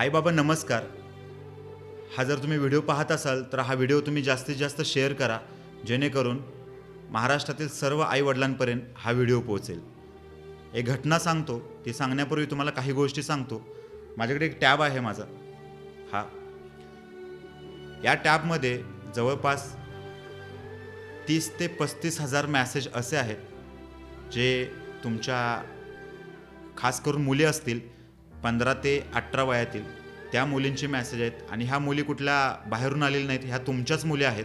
आईबाबा नमस्कार. हा जर तुम्ही व्हिडिओ पाहत असाल तर हा व्हिडिओ तुम्ही जास्तीत जास्त शेअर करा जेणेकरून महाराष्ट्रातील सर्व आईवडिलांपर्यंत हा व्हिडिओ पोहोचेल. एक घटना सांगतो ती सांगण्यापूर्वी तुम्हाला काही गोष्टी सांगतो. माझ्याकडे एक टॅब आहे माझा. हा. या टॅबमध्ये जवळपास तीस ते पस्तीस हजार मॅसेज असे आहेत जे तुमच्या खास करून मुली असतील पंधरा ते अठरा वयातील त्या मुलींचे मॅसेज आहेत. आणि ह्या मुली कुठल्या बाहेरून आलेल्या नाहीत ह्या तुमच्याच मुली आहेत.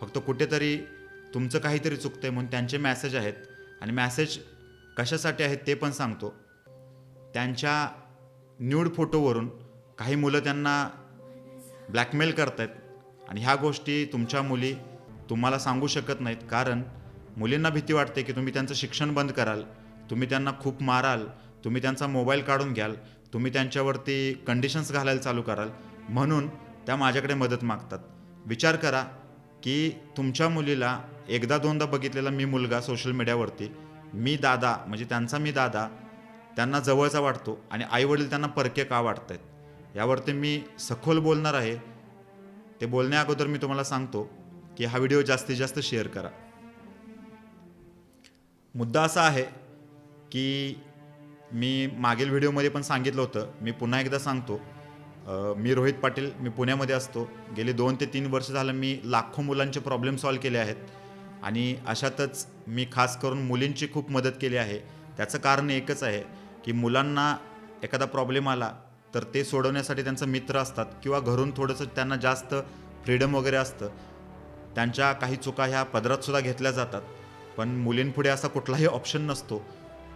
फक्त कुठेतरी तुमचं काहीतरी चुकतं आहे म्हणून त्यांचे मॅसेज आहेत. आणि मॅसेज कशासाठी आहेत ते पण सांगतो. त्यांच्या न्यूड फोटोवरून काही मुलं त्यांना ब्लॅकमेल करतायत. आणि ह्या गोष्टी तुमच्या मुली तुम्हाला सांगू शकत नाहीत. कारण मुलींना भीती वाटते की तुम्ही त्यांचं शिक्षण बंद कराल तुम्ही त्यांना खूप माराल तुम्ही त्यांचा मोबाईल काढून घ्याल तुम्ही त्यांच्यावरती कंडिशन्स घालायला चालू कराल. म्हणून त्या माझ्याकडे मदत मागतात. विचार करा की तुमच्या मुलीला एकदा दोनदा बघितलेला मी मुलगा सोशल मीडियावरती मी दादा म्हणजे त्यांचा मी दादा त्यांना जवळचा वाटतो आणि आईवडील त्यांना परके का वाटत आहेत यावरती मी सखोल बोलणार आहे. ते बोलण्या अगोदर मी तुम्हाला सांगतो की हा व्हिडिओ जास्तीत जास्त शेअर करा. मुद्दा असा आहे की मी मागील व्हिडिओमध्ये पण सांगितलं होतं. मी पुन्हा एकदा सांगतो. मी रोहित पाटील मी पुण्यामध्ये असतो. गेले दोन ते तीन वर्ष झालं मी लाखो मुलांचे प्रॉब्लेम सॉल्व केले आहेत. आणि अशातच मी खास करून मुलींची खूप मदत केली आहे. त्याचं कारण एकच आहे की मुलांना एखादा प्रॉब्लेम आला तर ते सोडवण्यासाठी त्यांचं मित्र असतात किंवा घरून थोडंसं त्यांना जास्त फ्रीडम वगैरे असतं. त्यांच्या काही चुका ह्या पदरातसुद्धा घेतल्या जातात. पण मुलींपुढे असा कुठलाही ऑप्शन नसतो.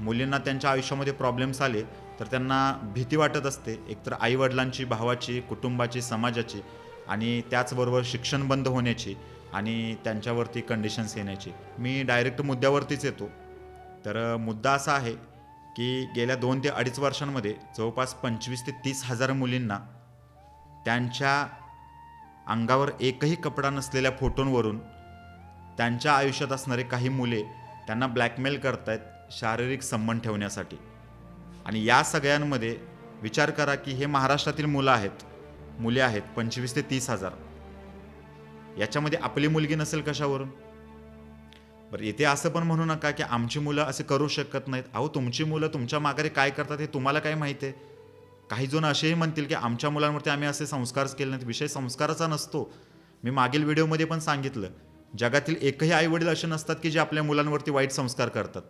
मुलींना त्यांच्या आयुष्यामध्ये प्रॉब्लेम्स आले तर त्यांना भीती वाटत असते. एकतर आईवडिलांची भावाची कुटुंबाची समाजाची आणि त्याचबरोबर शिक्षण बंद होण्याची आणि त्यांच्यावरती कंडिशन्स येण्याची. मी डायरेक्ट मुद्द्यावरतीच येतो. तर मुद्दा असा आहे की गेल्या दोन ते अडीच वर्षांमध्ये जवळपास पंचवीस ते तीस हजार मुलींना त्यांच्या अंगावर एकही कपडा नसलेल्या फोटोंवरून त्यांच्या आयुष्यात असणारे काही मुले त्यांना ब्लॅकमेल करतायत. शारीरिक संबंध ठेवण्यासाठी. आणि या सगळ्यांमध्ये विचार करा की हे महाराष्ट्रातील मुलं आहेत. मुले आहेत पंचवीस ते तीस हजार. याच्यामध्ये आपली मुलगी नसेल कशावरून? बरं इथे असं पण म्हणू नका की आमची मुलं असे करू शकत नाहीत. अहो तुमची मुलं तुमच्या माघारी काय करतात हे तुम्हाला काय माहिती आहे? काही जण असेही म्हणतील की आमच्या मुलांवरती आम्ही असे संस्कार केले नाहीत. विषय संस्काराचा नसतो. मी मागील व्हिडिओमध्ये पण सांगितलं. जगातील एकही आईवडील असे नसतात की जे आपल्या मुलांवरती वाईट संस्कार करतात.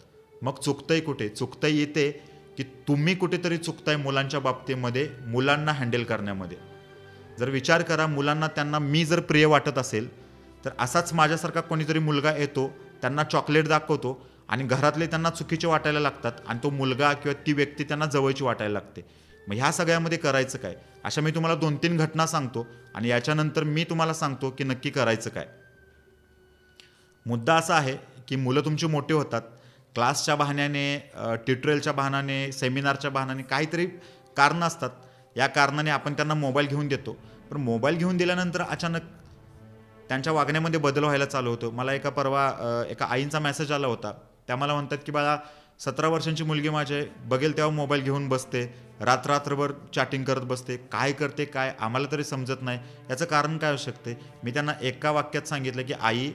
मग चुकतंय कुठे? चुकतंय येते की तुम्ही कुठेतरी चुकताय मुलांच्या बाबतीमध्ये मुलांना हँडल करण्यामध्ये. जर विचार करा मुलांना त्यांना मी जर प्रिय वाटत असेल तर असाच माझ्यासारखा कोणीतरी मुलगा येतो त्यांना चॉकलेट दाखवतो आणि घरातले त्यांना चुकीचे वाटायला लागतात आणि तो मुलगा किंवा ती व्यक्ती त्यांना जवळची वाटायला लागते. मग ह्या सगळ्यामध्ये करायचं काय? अशा मी तुम्हाला दोन तीन घटना सांगतो आणि याच्यानंतर मी तुम्हाला सांगतो की नक्की करायचं काय. मुद्दा असा आहे की मुलं तुमची मोठी होतात क्लासच्या बहाण्याने ट्युटोरियलच्या बहाण्याने सेमिनारच्या बहाण्याने काहीतरी कारणं असतात. या कारणाने आपण त्यांना मोबाईल घेऊन देतो. पण मोबाईल घेऊन दिल्यानंतर अचानक त्यांच्या वागण्यामध्ये बदल व्हायला चालू होतो. मला एका परवा एका आईंचा मेसेज आला होता. त्या मला म्हणतात की बाळा सतरा वर्षांची मुलगी माझे बघेल तेव्हा मोबाईल घेऊन बसते. रात्ररात्रभर चॅटिंग करत बसते. काय करते काय? आम्हाला तरी समजत नाही. याचं कारण काय असू शकते? मी त्यांना एका वाक्यात सांगितलं की आई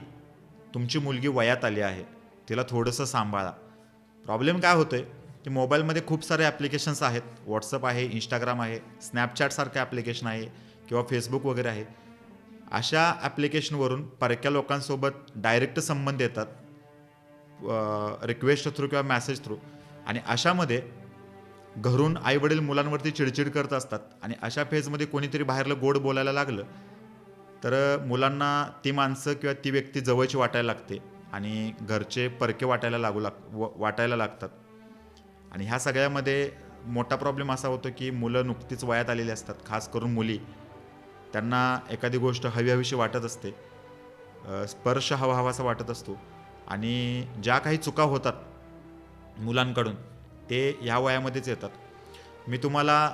तुमची मुलगी वयात आली आहे. तिला थोडंसं सांभाळा. प्रॉब्लेम काय होतोय की मोबाईलमध्ये खूप सारे ॲप्लिकेशन्स आहेत. व्हॉट्सअप आहे इंस्टाग्राम आहे स्नॅपचॅटसारखं ॲप्लिकेशन आहे किंवा फेसबुक वगैरे आहे. अशा ॲप्लिकेशनवरून परक्या लोकांसोबत डायरेक्ट संबंध येतात रिक्वेस्ट थ्रू किंवा मॅसेज थ्रू आणि अशामध्ये घरून आईवडील मुलांवरती चिडचिड करत असतात आणि अशा फेजमध्ये कोणीतरी बाहेरलं गोड बोलायला लागलं तर मुलांना ती माणसं किंवा ती व्यक्ती जवळची वाटायला लागते. आणि घरचे परके वाटायला लागू लाग व- वाटायला लागतात. आणि ह्या सगळ्यामध्ये मोठा प्रॉब्लेम असा होतो की मुलं नुकतीच वयात आलेली असतात खास करून मुली. त्यांना एखादी गोष्ट हवी हवीशी वाटत असते. स्पर्श हवा हवासा वाटत असतो. आणि ज्या काही चुका होतात मुलांकडून ते ह्या वयामध्येच येतात. मी तुम्हाला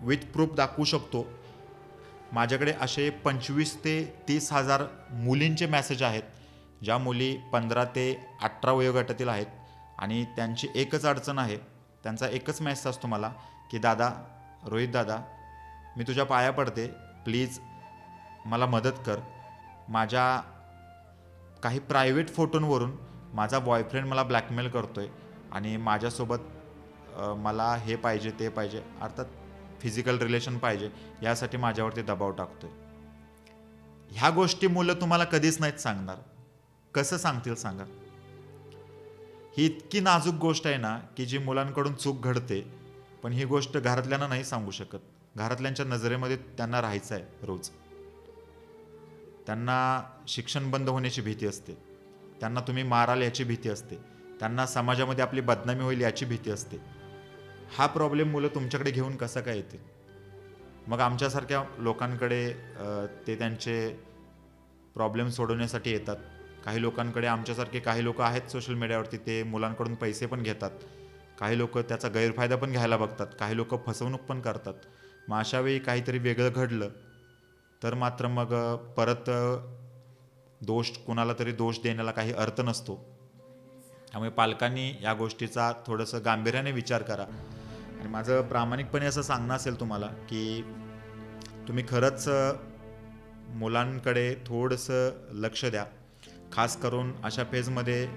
विथ प्रूफ दाखवू शकतो. माझ्याकडे असे पंचवीस ते तीस हजार मुलींचे मॅसेज आहेत. ज्या मुली पंधरा ते अठरा वयोगटातील आहेत आणि त्यांची एकच अडचण आहे त्यांचा एकच मेसेज असतो मला की दादा रोहित दादा मी तुझ्या पाया पडते. प्लीज मला मदत कर. माझ्या काही प्रायव्हेट फोटोंवरून माझा बॉयफ्रेंड मला ब्लॅकमेल करतो आहे आणि माझ्यासोबत मला हे पाहिजे ते पाहिजे अर्थात फिजिकल रिलेशन पाहिजे यासाठी माझ्यावरती दबाव टाकतो आहे ह्या गोष्टी मुलं तुम्हाला कधीच नाहीत सांगणार. कसं सांगतील सांगा. ही इतकी नाजूक गोष्ट आहे ना की जी मुलांकडून चूक घडते पण ही गोष्ट घरातल्यांना नाही सांगू शकत. घरातल्यांच्या नजरेमध्ये त्यांना राहायचं आहे रोज. त्यांना शिक्षण बंद होण्याची भीती असते. त्यांना तुम्ही माराल याची भीती असते. त्यांना समाजामध्ये आपली बदनामी होईल याची भीती असते. हा प्रॉब्लेम मुलं तुमच्याकडे घेऊन कसं काय येते मग आमच्यासारख्या लोकांकडे ते त्यांचे प्रॉब्लेम सोडवण्यासाठी येतात. काही लोकांकडे आमच्यासारखे काही लोक आहेत सोशल मीडियावरती ते मुलांकडून पैसे पण घेतात. काही लोक त्याचा गैरफायदा पण घ्यायला बघतात. काही लोक फसवणूक पण करतात. मग अशा वेळी काहीतरी वेगळं घडलं तर मात्र मग परत दोष कुणाला तरी दोष देण्याला काही अर्थ नसतो. त्यामुळे पालकांनी या गोष्टीचा थोडंसं गांभीर्याने विचार करा. आणि माझं प्रामाणिकपणे असं सांगणं असेल तुम्हाला की तुम्ही खरंच मुलांकडे थोडंसं लक्ष द्या. खास करून अशा फेजमध्ये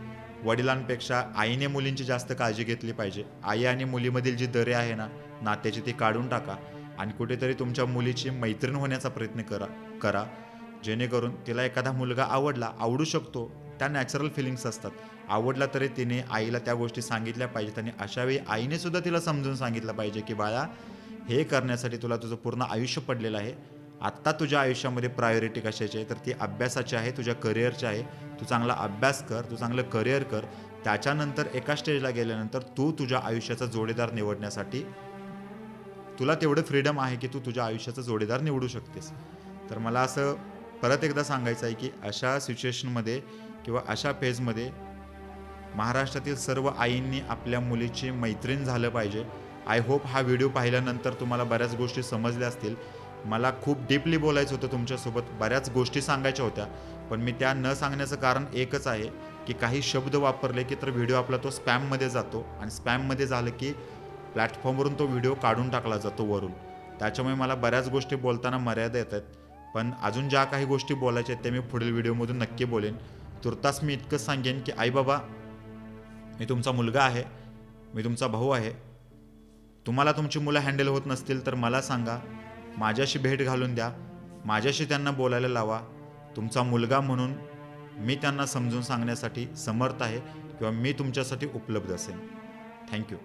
वडिलांपेक्षा आईने मुलींची जास्त काळजी घेतली पाहिजे. आई आणि मुलीमधील जी दरे आहे ना नात्याची ती काढून टाका आणि कुठेतरी तुमच्या मुलीची मैत्रीण होण्याचा प्रयत्न करा करा. जेणेकरून तिला एखादा मुलगा आवडला आवडू शकतो त्या नॅचरल फिलिंग्स असतात. आवडला तरी तिने आईला त्या गोष्टी सांगितल्या पाहिजेत आणि अशावेळी आईनेसुद्धा आईने सुद्धा तिला समजून सांगितलं पाहिजे की बाळा हे करण्यासाठी तुला तुझं पूर्ण आयुष्य पडलेलं आहे. आत्ता तुझ्या आयुष्यामध्ये प्रायोरिटी कशाची आहे? तर ती अभ्यासाची आहे तुझ्या करिअरची आहे. तू चांगला अभ्यास कर तू चांगलं करिअर कर. त्याच्यानंतर एका स्टेजला गेल्यानंतर तू तुझ्या आयुष्याचा जोडीदार निवडण्यासाठी तुला तेवढं फ्रीडम आहे की तू तुझ्या आयुष्याचा जोडीदार निवडू शकतेस. तर मला असं परत एकदा सांगायचं आहे की अशा सिच्युएशनमध्ये किंवा अशा फेजमध्ये महाराष्ट्रातील सर्व आईंनी आपल्या मुलीची मैत्रीण झालं पाहिजे. आय होप हा व्हिडिओ पाहिल्यानंतर तुम्हाला बऱ्याच गोष्टी समजल्या असतील. मला खूप डीपली बोलायचं होतं तुमच्यासोबत. बऱ्याच गोष्टी सांगायच्या होत्या पण मी त्या न सांगण्याचं कारण एकच आहे की काही शब्द वापरले की तर व्हिडिओ आपला तो स्पॅममध्ये जातो आणि स्पॅममध्ये झालं की प्लॅटफॉर्मवरून तो व्हिडिओ काढून टाकला जातो वरून. त्याच्यामुळे मला बऱ्याच गोष्टी बोलताना मर्यादा येत आहेत पण अजून ज्या काही गोष्टी बोलायच्या आहेत त्या मी पुढील व्हिडिओमधून नक्की बोलेन. तुर्तास मी इतकंच सांगेन की आई बाबा मी तुमचा मुलगा आहे मी तुमचा भाऊ आहे. तुम्हाला तुमची मुलं हँडल होत नसतील तर मला सांगा माझ्याशी भेट घालून द्या. माझ्याशी त्यांना बोलायला लावा. तुमचा मुलगा म्हणून मी त्यांना समजून सांगण्यासाठी समर्थ आहे किंवा मी तुमच्यासाठी उपलब्ध असेन. थँक्यू